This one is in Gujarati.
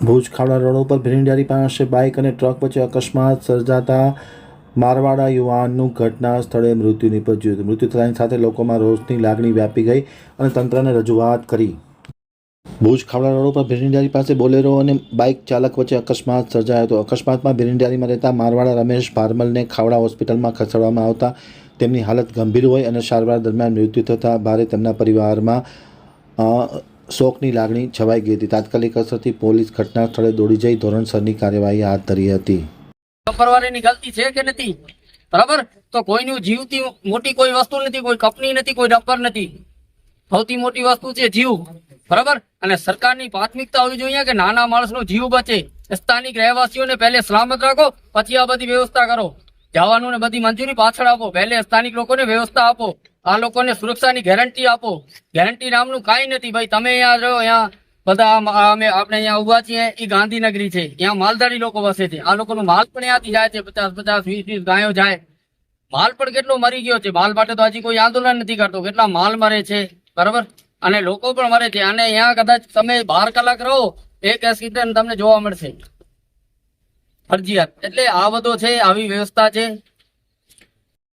ભુજ ખાવડા રોડ ઉપર ભીંડારી પાસે બાઇક અને ટ્રક વચ્ચે અકસ્માત સર્જાતા મારવાડા યુવાનનું ઘટના સ્થળે મૃત્યુ નિપજ્યું. હતું મૃત્યુ થતાની સાથે લોકોમાં રોષની લાગણી વ્યાપી ગઈ અને તંત્રને રજૂઆત કરી. ભુજ ખાવડા રોડ ઉપર ભીંડારી પાસે બોલેરો અને બાઇક ચાલક વચ્ચે અકસ્માત સર્જાયો હતો. અકસ્માતમાં ભીંડારીમાં રહેતા મારવાડા રમેશ ભારમલને ખાવડા હોસ્પિટલમાં ખસેડવામાં આવતા તેમની હાલત ગંભીર હોય અને સારવાર દરમિયાન મૃત્યુ થતાં ભારે તેમના પરિવારમાં શોકની લાગણી છવાઈ ગઈ હતી. તાત્કાલિક અસરથી પોલીસ ઘટના સ્થળે દોડી જઈ ધોરણસરની કાર્યવાહી હાથ ધરી હતી. પરવારીની ગલતી છે કે નથી? બરાબર? તો કોઈનું જીવથી મોટી કોઈ વસ્તુ નથી, કોઈ કંપની નથી, કોઈ ડબ્બર નથી. સૌથી મોટી વસ્તુ છે જીવ. બરાબર? અને સરકારની પ્રાથમિકતા હોવી જોઈએ કે નાના માણસનો જીવ બચે. સ્થાનિક રહેવાસીઓને પહેલે સલામત રાખો, પછી આ બધી વ્યવસ્થા કરો. જવાનું ને બધી મંજૂરી પાછળ આપો. પહેલે સ્થાનિક લોકોને વ્યવસ્થા આપો. આ લોકોને સુરક્ષાની ગેરંટી આપો. ગેરંટી નામનું કાંઈ નથી ભાઈ. તમે અહીંયા રહો, અહીંયા બધા અમે આપણે અહીંયા ઊભા છીએ. એ ગાંધીનગરી છે. ત્યાં માલધારી લોકો વસે છે. આ લોકોનો માલ પણ ત્યાંથી જાય છે. પચાસ પચાસ, વીસ વીસ ગાયો જાય. માલ પણ કેટલો મરી ગયો છે. માલ માટે તો હજી કોઈ આંદોલન નથી કરતો. કેટલા માલ મરે છે. બરાબર? અને લોકો પણ મરે છે. અને અહીંયા કદાચ તમે બાર કલાક રહો એક એક્સિડન્ટ તમને જોવા મળશે. ફરજિયાત. એટલે આ બધો છે, આવી વ્યવસ્થા છે.